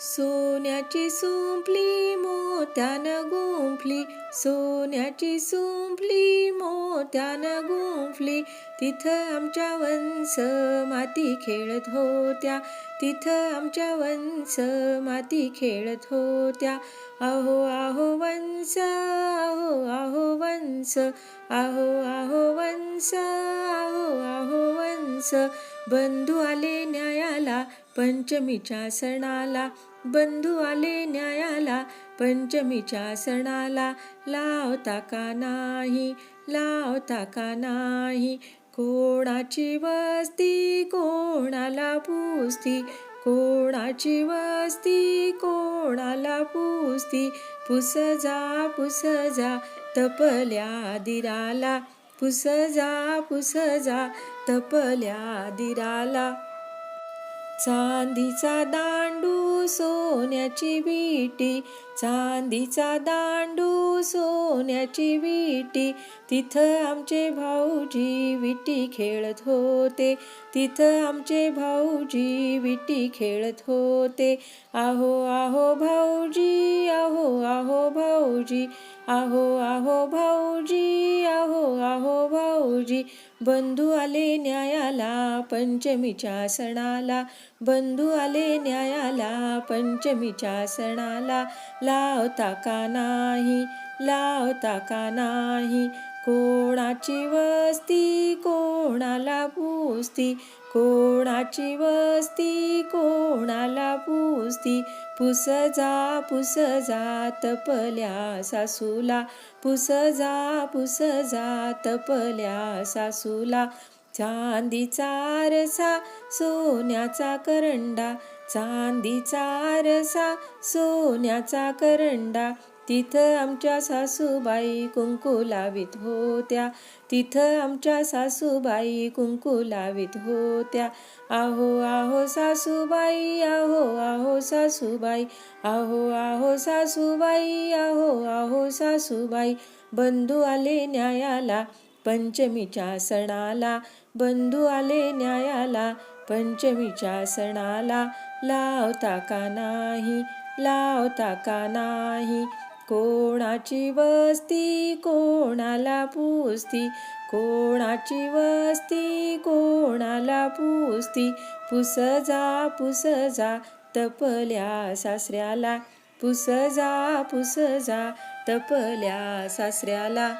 सोन्याची सुंपली मोत्यान गुंफली. सोन्याची सुंपली मोत्यानं गुंफली. तिथं आमच्या वंस माती खेळत होत्या. तिथं आमच्या वंस माती खेळत होत्या. आहो आहो वंस आहो आहो वंस आहो आहो वंस आहो आहो वंस बंधू आले न्यायाला पंचमीच्या सणाला. बंधू आले न्यायाला पंचमीच्या सणाला. लावता का नाही लावता का नाही? कोणाची वस्ती कोणाला पुसती? कोणाची वस्ती कोणाला पुसती? पुस जा पुस जा तपल्या दिराला. पुसजा पुसजा तपल्या दिराला. चांदीचा दांडू सोन्याची विटी चांदीचा दांडू सोन्याची विटी. तिथं आमचे भाऊजी विटी खेळत होते तिथं आमचे भाऊजी विटी खेळत होते. आहो आहो भाऊजी आहो आहो भाऊजी आहो आहो भाऊजी आहो आहो भाऊजी बंधू आले न्यायाला पंचमीच्या सणाला. बंधू आले न्यायाला पंचमीच्या सणाला. लावता का नाही? लावता का नाही? कोणाची वस्ती कोणाला पुसती? कोणाची वस्ती कोणाला पुसती? पुस जा पुस जा तपल्या सासूला. पुस जा पुस जा तपल्या सासूला. चांदीचा रसा सोन्याचा करंडा. चांदीचा रसा सोन्याचा करंडा. तिथं आमच्या सासूबाई कुंकू लावित होत्या. तिथं आमच्या सासूबाई कुंकू लावित होत्या. आहो आहो सासूबाई आहो आहो सासूबाई आहो आहो सासूबाई आहो आहो सासूबाई बंधू आले न्यायाला पंचमीच्या सणाला बंधू आले न्यायाला पंचमीच्या सणाला लावता का नाही लावता का नाही कोणाची वस्ती कोणाला पुसती? कोणाची वस्ती कोणाला पुसती? पुस जा पुस जा तपल्या सासऱ्याला. पुस जा पुस जा तपल्या सासऱ्याला.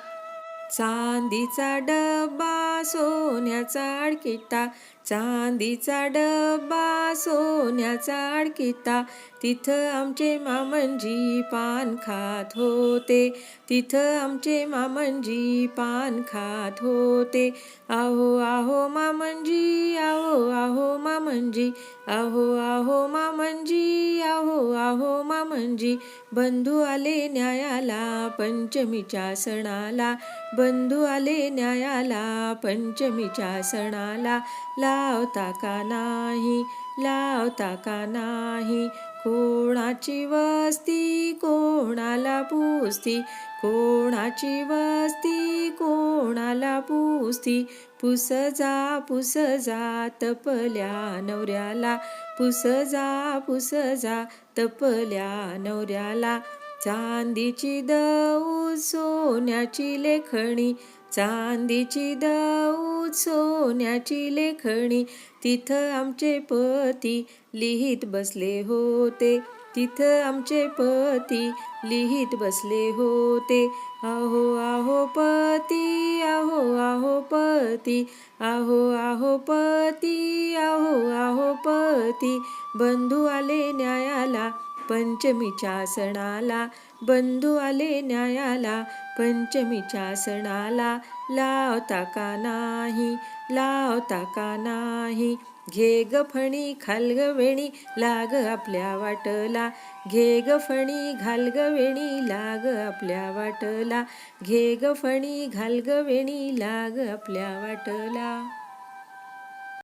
चांदीचा डब्बा सोन्याचा अडकिटा चांदीचा डब्बा सोन्याचा अडकिता. तिथं आमचे मामंजी पान खात होते. तिथं आमचे मामंजी पान खात होते. आहो आहो मामंजी आहो आहो मामंजी. आहो आहो मामंजी आहो आहो मामंजी. बंधू आले न्यायाला पंचमीच्या सणाला. बंधू आले न्यायाला पंचमीच्या सणाला. ला लावता का नाही? लावता का नाही? कोणाची वस्ती कोणाला पुसती? कोणाची वस्ती कोणाला पुसती? पुस जा पुस जा तपल्या नवऱ्याला. पुस जा पुस जा तपल्या नवऱ्याला. चांदीची दऊ सोन्याची लेखणी. चांदीची दऊ सोन्याची लेखणी. तिथं आमचे पती लिहित बसले होते. तिथं आमचे पती लिहित बसले होते. आहो आहो पती आहो आहो पती. आहो आहो पती आहो आहो पती. बंधू आले न्यायाला पंचमीच्या सणाला. बंधू आले न्यायाला पंचमीच्या सणाला लावता का नाही? लावता का नाही? घे ग फणी खाल ग वेणी लाग आपल्या वाटला. घे ग फणी घाल ग वेणी लाग आपल्या वाटला. घे ग फणी घाल ग वेणी लाग आपल्या वाटला.